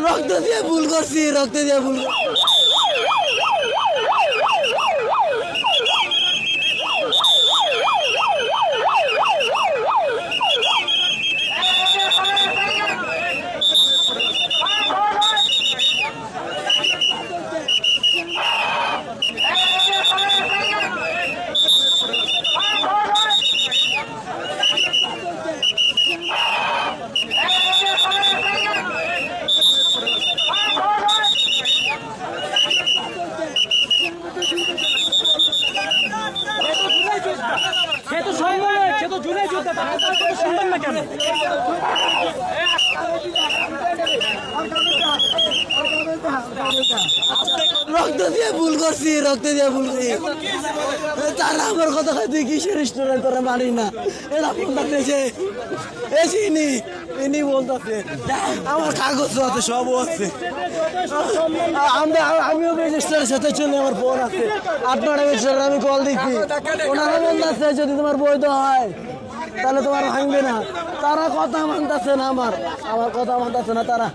রক্ত দিয়ে ভুল করছি রক্ত দিয়ে ভুল সে তো সম্ভব সে তো জুনে যুদ্ধে তার কথা শুনবেন না কেন? রক্ত দিয়ে ভুল করছি, রক্ত দিয়ে ভুল করছি। তারা আমার কথা খাই তুই কিসের রেস্টুরেন্ট তোরা মানি না। এরা ডাকতেছে এসে ইনি ইনি বলতেছে আমার কাগজ আছে, সব আছে। আমিও রেজিস্টারের সাথে চলে, আমার ফোন আছে। আপনার রেজিস্টার আমি কল দিচ্ছি। ওনারা বলতেছে, যদি তোমার বৈধ হয়, তাহলে তোমার ভাঙবে না। তারা কথা মানতেছে না আমার। আমার কথা মানতেছে না তারা।